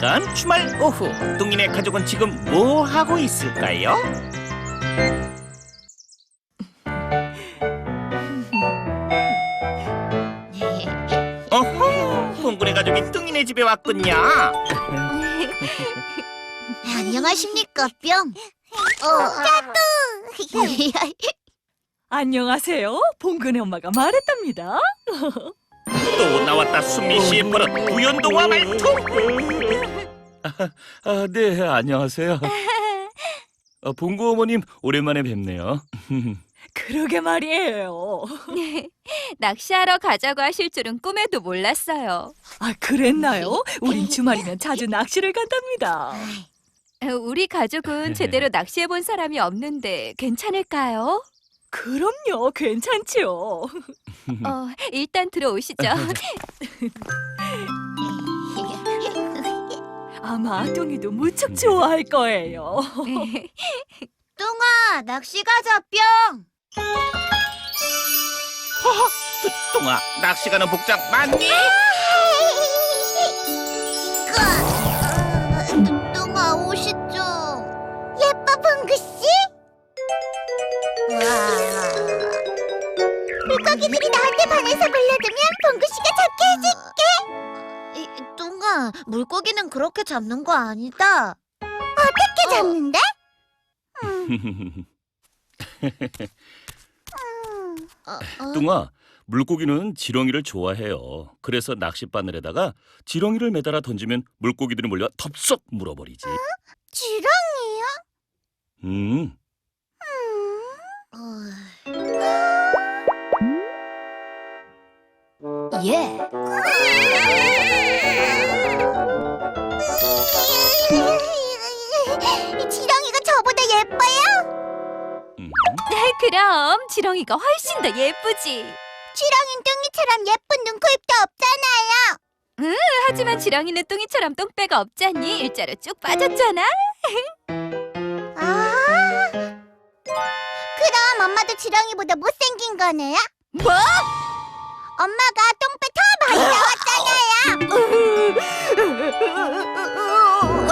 한가한 주말 오후 뚱이네 가족은 지금 뭐 하고 있을까요? 어허, 봉구네 가족이 뚱이네 집에 왔군요. 안녕하십니까, 뿅. 어, 짜뚜. 안녕하세요. 봉근의 엄마가 말했답니다. 또 나왔다 수미 씨의 버릇 우연동화 말투. 아, 네, 안녕하세요. 어, 봉구 어머님 오랜만에 뵙네요. 그러게 말이에요. 낚시하러 가자고 하실 줄은 꿈에도 몰랐어요. 아, 그랬나요? 우린 주말이면 자주 낚시를 간답니다. 우리 가족은 제대로 낚시해 본 사람이 없는데 괜찮을까요? 그럼요, 괜찮지요. 어, 일단 들어오시죠. 아마 뚱이도 무척 좋아할 거예요. 뚱아, 낚시 가자, 뿅. 뚱아 낚시 가는 복장 맞니? 물고기들이 나한테 반해서 불러두면 봉구 씨가 잡게 해줄게. 이, 뚱아, 물고기는 그렇게 잡는 거 아니다. 어떻게 잡는데? 어, 어? 뚱아, 물고기는 지렁이를 좋아해요. 그래서 낚싯바늘에다가 지렁이를 매달아 던지면 물고기들이 몰려 덥석 물어버리지. 지렁이요? 음, 예. 지렁이가 저보다 예뻐요? 음. 그럼 지렁이가 훨씬 더 예쁘지. 지렁이 뚱이처럼 예쁜 눈코입도 없잖아요. 하지만 지렁이는 뚱이처럼 똥배가 없잖니. 일자로 쭉 빠졌잖아. 아. 그럼 엄마도 지렁이보다 못생긴 거네요? 뭐? 엄마가 똥배 더 많이 나왔잖아요.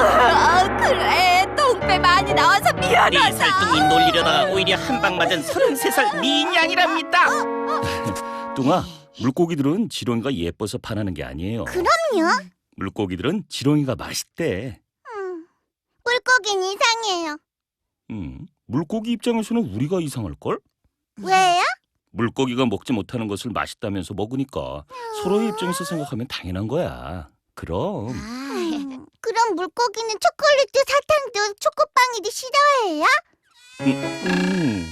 아, 그래. 똥배 많이 나와서 네 미안하다. 살뚱이 놀리려다가 오히려 한 방 맞은 33살 미인양이랍니다. 뚱아, 물고기들은 지렁이가 예뻐서 반하는 게 아니에요. 그럼요. 물고기들은 지렁이가 맛있대. 음, 물고기는 이상해요. 음, 물고기 입장에서는 우리가 이상할 걸? 왜요? 물고기가 먹지 못하는 것을 맛있다면서 먹으니까 서로의 입장에서 생각하면 당연한 거야. 그럼. 음, 그럼 물고기는 초콜릿도 사탕도 초코빵이도 싫어해요? 음,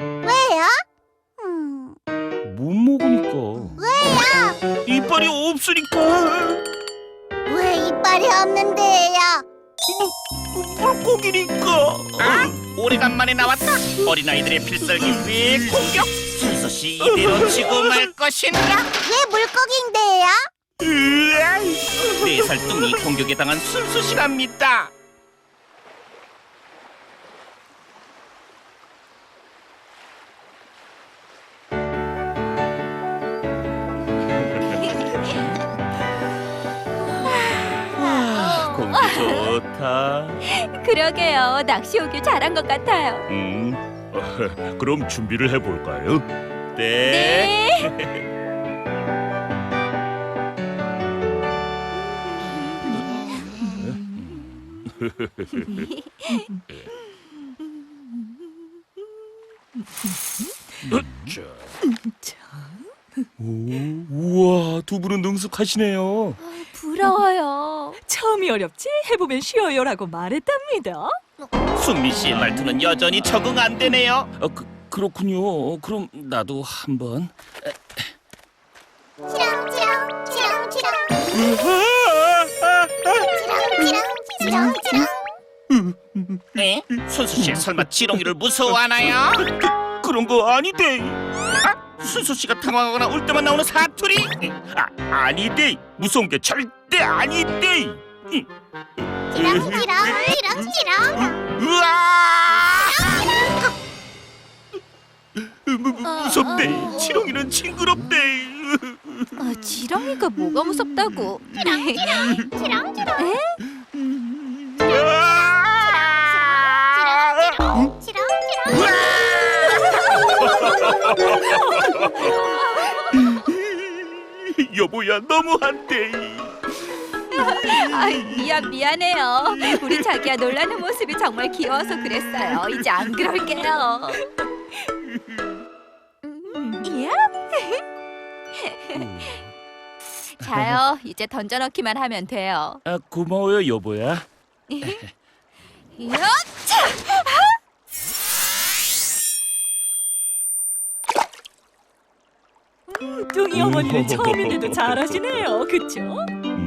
왜요? 음, 못 먹으니까. 이빨이 없으니까 왜 이빨이 없는데요? 물고기니까. 아, 오래간만에 나왔다. 어린아이들의 필살기 왜 공격? 순서 씨 이대로 치고 말 것인가? 왜 물고기인데요? 네 살뚱이 공격에 당한 순수 씨랍니다. 좋다. 그러게요. 낚시 오길 잘한 것 같아요. 음, 그럼 준비를 해볼까요? 네. 자. 오, 우와, 두 분은 능숙하시네요. 부러워요. 처음이 어렵지 해보면 쉬워요라고 말했답니다. 순미 씨의 말투는 여전히 적응 안 되네요. 어, 그, 그렇군요. 그럼 나도 한번. 치렁 치렁 치렁 치렁 치렁 치렁 치렁 치렁 에? 순수 씨 설마 지렁이를 무서워하나요? 그런 거 아니대. 아, 순수 씨가 당황하거나 울 때만 나오는 사투리? 아, 아니대. 무서운 게 절대 아니대. 치렁치렁 치렁치렁 으아! 무, 무, 무섭대. 지렁이는 징그럽대. 아, 지렁이가 뭐가 무섭다고? 치렁치렁. 치렁치렁. 치렁치렁. 여보야 너무한데. 아, 미안 미안해요. 우리 자기야 놀라는 모습이 정말 귀여워서 그랬어요. 이제 안 그럴게요. 음, 이야? 자요. 이제 던져넣기만 하면 돼요. 아 고마워요 여보야. 이야! 뚱이 어머니는 처음인데도 잘하시네요. 그쵸?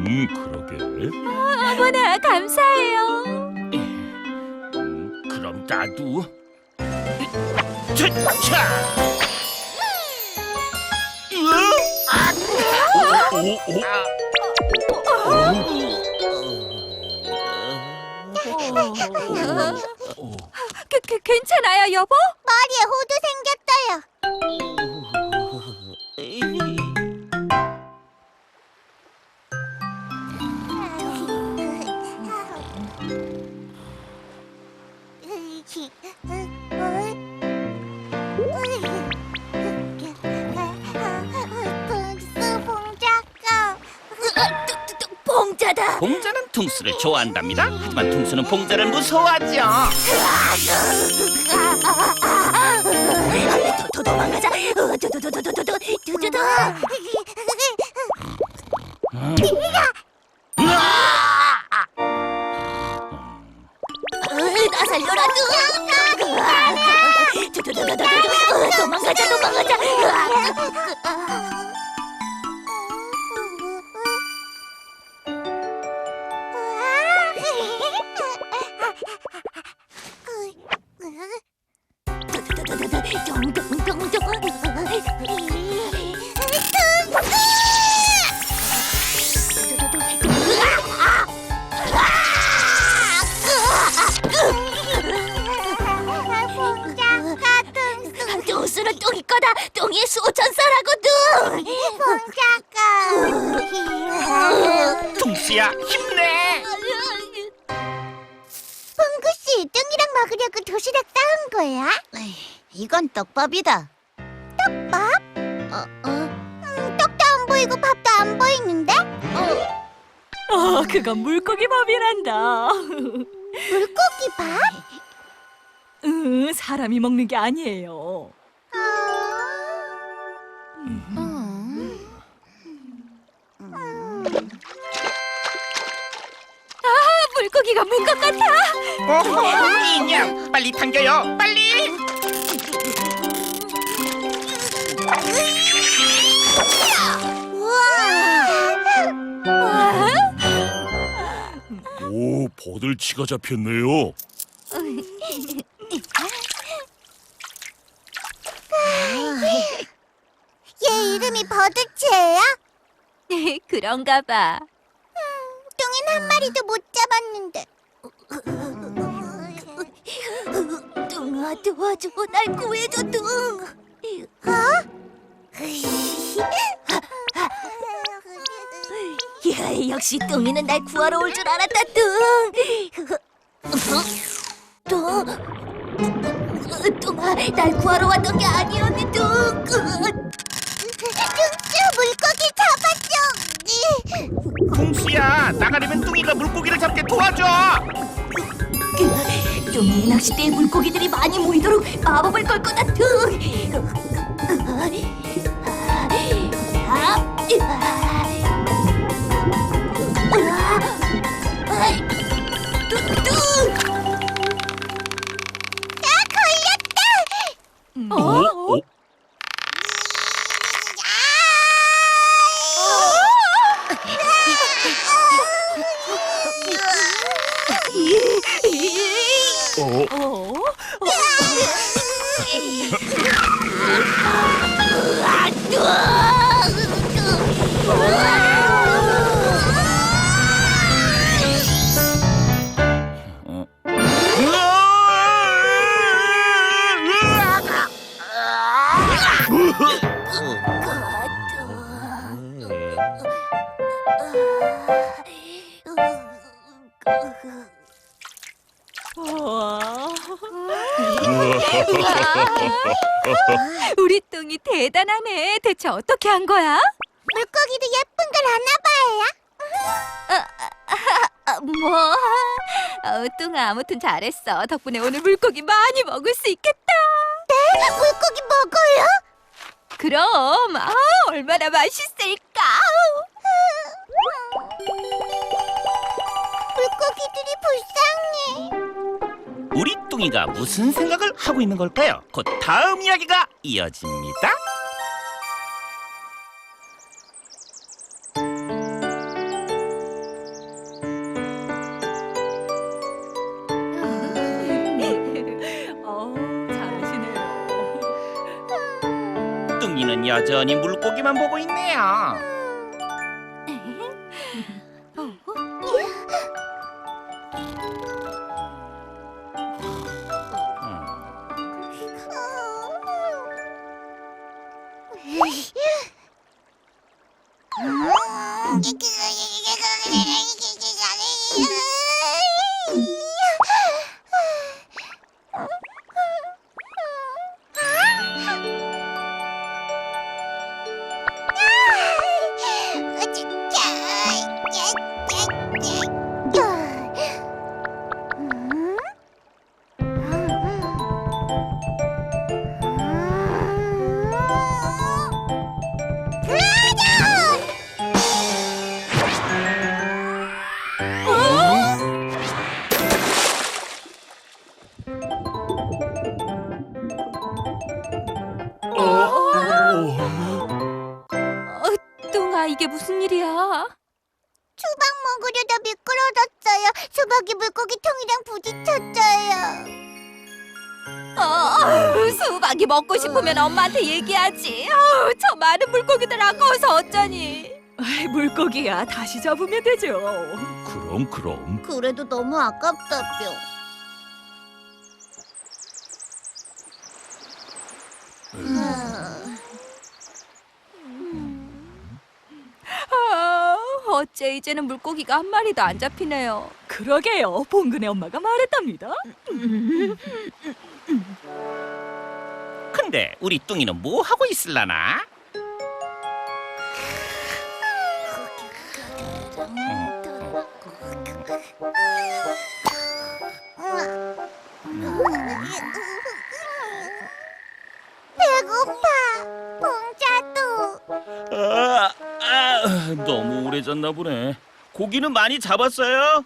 음 그러게. 어머나 감사해요. 음, 그럼 나도. 차차 오, 오, 오. 그, 그, 괜찮아요 여보? 머리에 호두 생겼어요. 봉자다. 봉자는 퉁수를 좋아한답니다. 하지만 퉁수는 봉자를 무서워하죠. 도 도망가자. 두두두두두두두두두. 나 살려라 뚱. 두두두두두두. 도망가자 도망가자. 뚱수는 떡밥이다. 떡밥? 어, 어. 음, 떡도 안 보이고 밥도 안 보이는데? 어, 어, 그건 물고기 밥이란다. 물고기 밥? 응, 사람이 먹는 게 아니에요. 음. 물고기가 문것 같아. 인형 빨리 당겨요 빨리. 우와. 오 버들치가 잡혔네요. 얘 이름이 버드치예요? 그런가 봐. 뚱이는 한 마리도 못 잡았는데. 뚱아 도와줘, 날 구해줘, 뚱. 어? 야, 역시 뚱이는 날 구하러 올 줄 알았다, 뚱. 뚱, 뚱아, 날 구하러 왔던 게 아니었니, 뚱. 퉁수야 나가려면 뚱이가 물고기를 잡게 도와줘. 뚱이 낚싯대에 물고기들이 많이 모이도록 마법을 걸 거다 뚱. 우리 뚱이 대단하네. 대체 어떻게 한 거야? 물고기도 예쁜 걸 아나 봐요. 아, 뭐? 어, 뚱아 아무튼 잘했어. 덕분에 오늘 물고기 많이 먹을 수 있겠다. 물고기 먹어요? 그럼 아 얼마나 맛있을까? 물고기들이 불쌍해. 우리 뚱이가 무슨 생각을 하고 있는 걸까요? 곧 다음 이야기가 이어집니다. 어, 잘하시네요. 뚱이는 여전히 물고기만 보고 있네요. 싶으면 엄마한테 얘기하지. 어, 저 많은 물고기들 아까워서 어쩌니? 아이, 물고기야 다시 잡으면 되죠. 그럼 그럼. 그래도 너무 아깝다 뿅. 아, 어째 이제는 물고기가 한 마리도 안 잡히네요. 그러게요. 봉근의 엄마가 말했답니다. 근데 우리 뚱이는 뭐 하고 있을라나? 배고파. 봉자도. 아, 아, 너무 오래 잤나 보네. 고기는 많이 잡았어요?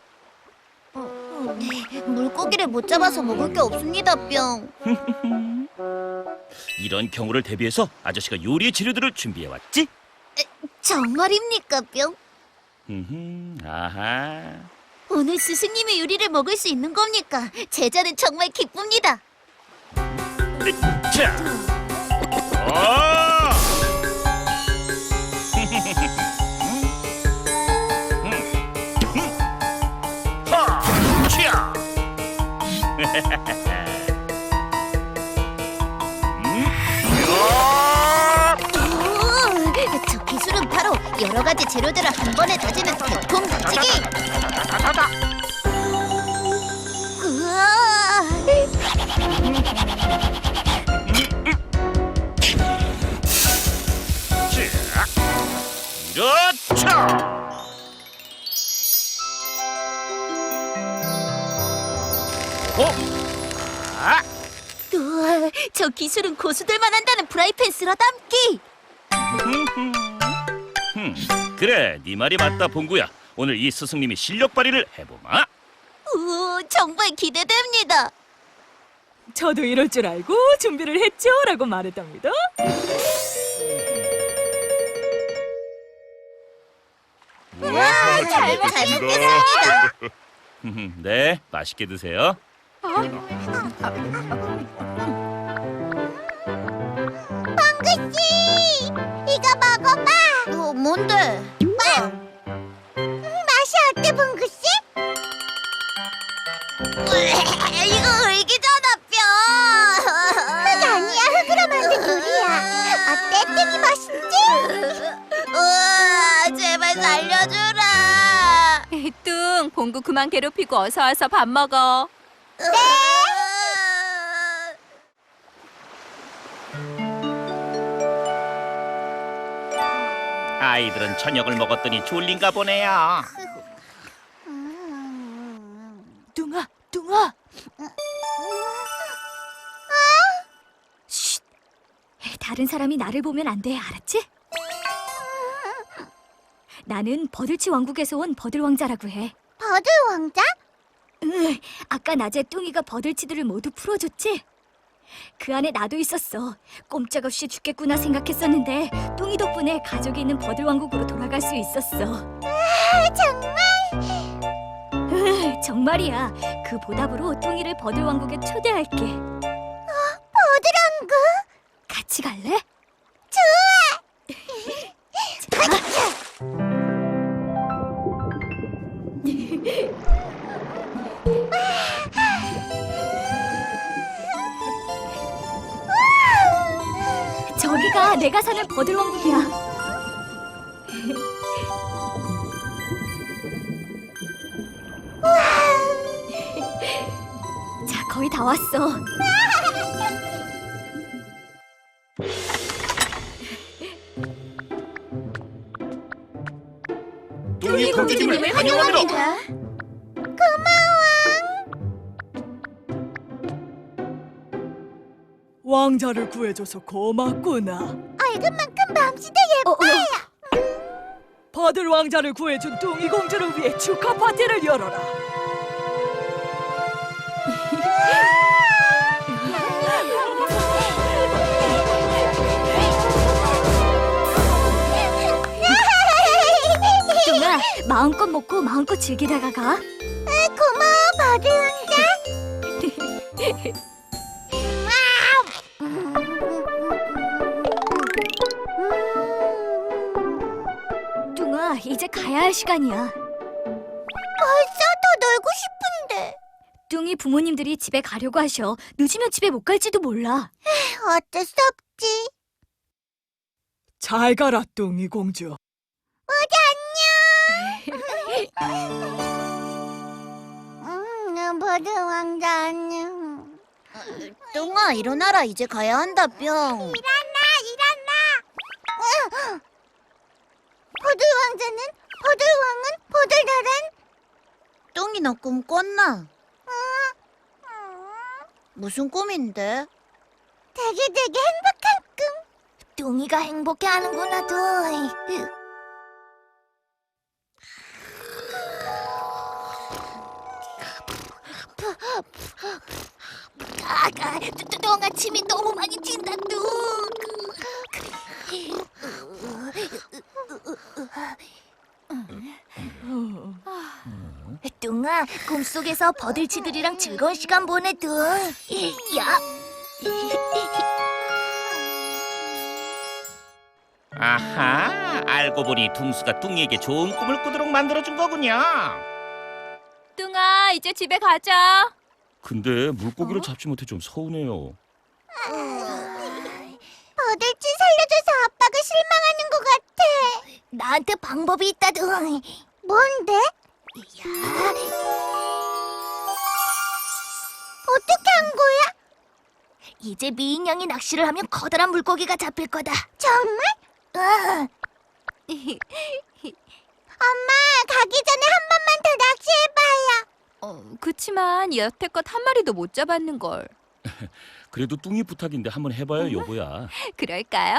물고기를 못 잡아서 먹을 게 없습니다 뿅. 이런 경우를 대비해서 아저씨가 요리 재료들을 준비해 왔지. 정말입니까 뿅? 음, 아하. 오늘 스승님의 요리를 먹을 수 있는 겁니까? 제자는 정말 기쁩니다. 자. 어! 하! 치야! 여러 가지 재료들을 한 번에 다지는 대통 다지기. 우와. 이렇죠! 어? 아! 우와, 저 기술은 고수들만 한다는 프라이팬 쓸어 담기. 음, 그래, 네 말이 맞다, 봉구야. 오늘 이 스승님이 실력 발휘를 해보마. 우, 정말 기대됩니다. 저도 이럴 줄 알고 준비를 했죠라고 말했답니다. 와, 잘 먹겠습니다. 네, 맛있게 드세요. 씨, 그만 괴롭히고 어서 와서 밥 먹어. 아이들은 저녁을 먹었더니 졸린가 보네요. 뚱아, 뚱아. 쉿. 다른 사람이 나를 보면 안 돼, 알았지? 나는 버들치 왕국에서 온 버들 왕자라고 해. 버들 왕자? 으, 아까 낮에 뚱이가 버들치들을 모두 풀어줬지? 그 안에 나도 있었어. 꼼짝없이 죽겠구나 생각했었는데 뚱이 덕분에 가족이 있는 버들 왕국으로 돌아갈 수 있었어. 아, 정말? 으, 정말이야. 그 보답으로 뚱이를 버들 왕국에 초대할게. 버들 왕국? 같이 갈래? 내가 사는 버들 왕국이야. 자, 거의 다 왔어. 뚱이 공주님을 환영합니다. 왕자를 구해줘서 고맙구나. 얼굴 만큼 맘씨도 어, 어. 버들 왕자를 구해준 뚱이 공주를 위해 축하 파티를 열어라. 뚱아, 마음껏 먹고 마음껏 즐기다가 가. 고마워 버들 왕자. 가야 할 시간이야. 벌써 더 놀고 싶은데. 뚱이 부모님들이 집에 가려고 하셔. 늦으면 집에 못 갈지도 몰라. 어쩔 수 없지. 잘 가라 뚱이 공주. 음, 버들 왕자 안녕. 뚱아 일어나라 이제 가야 한다 뿅. 일어나 일어나. 버들 왕자는 버들 왕은 버들달은 뚱이 너꿈 꿨나? 무슨 꿈인데? 되게 되게 행복한 꿈. 뚱이가 행복해하는구나 뚱. 아가 뚱아 침이 너무 많이 튄다 뚱. 뚱아 꿈속에서 버들치들이랑 즐거운 시간 보내 뚱. 야. 아하, 알고 보니 둥수가 뚱이에게 좋은 꿈을 꾸도록 만들어준 거군요. 뚱아, 이제 집에 가자. 근데 물고기를 잡지 못해 좀 서운해요. 버들치 살려줘서 아빠가 실망하는 것 같아. 나한테 방법이 있다 뚱. 뭔데? 어떻게 한 거야? 이제 미인 양이 낚시를 하면 커다란 물고기가 잡힐 거다. 정말? 응. 엄마, 가기 전에 한 번만 더 낚시해봐요. 어, 그치만 여태껏 한 마리도 못 잡았는 걸. 그래도 뚱이 부탁인데 한번 해봐요, 여보야. 그럴까요?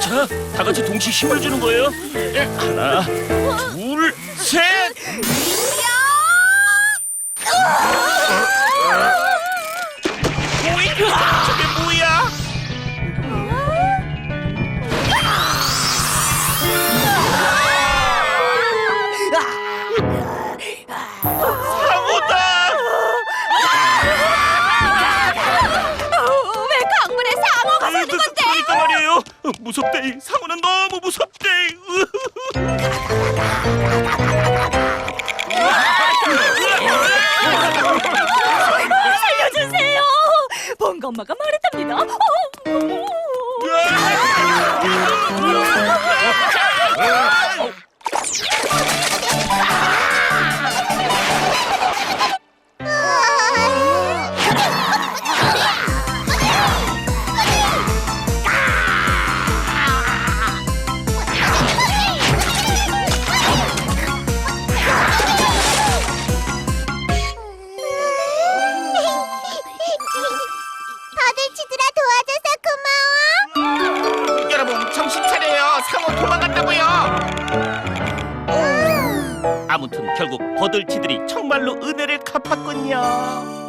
자, 다 같이 동시에 힘을 주는 거예요. 예, 하나, 둘, 셋. 무섭대. 상어는 너무 무섭대. 살려주세요. bongo 엄마가 말했답니다. 어, 아무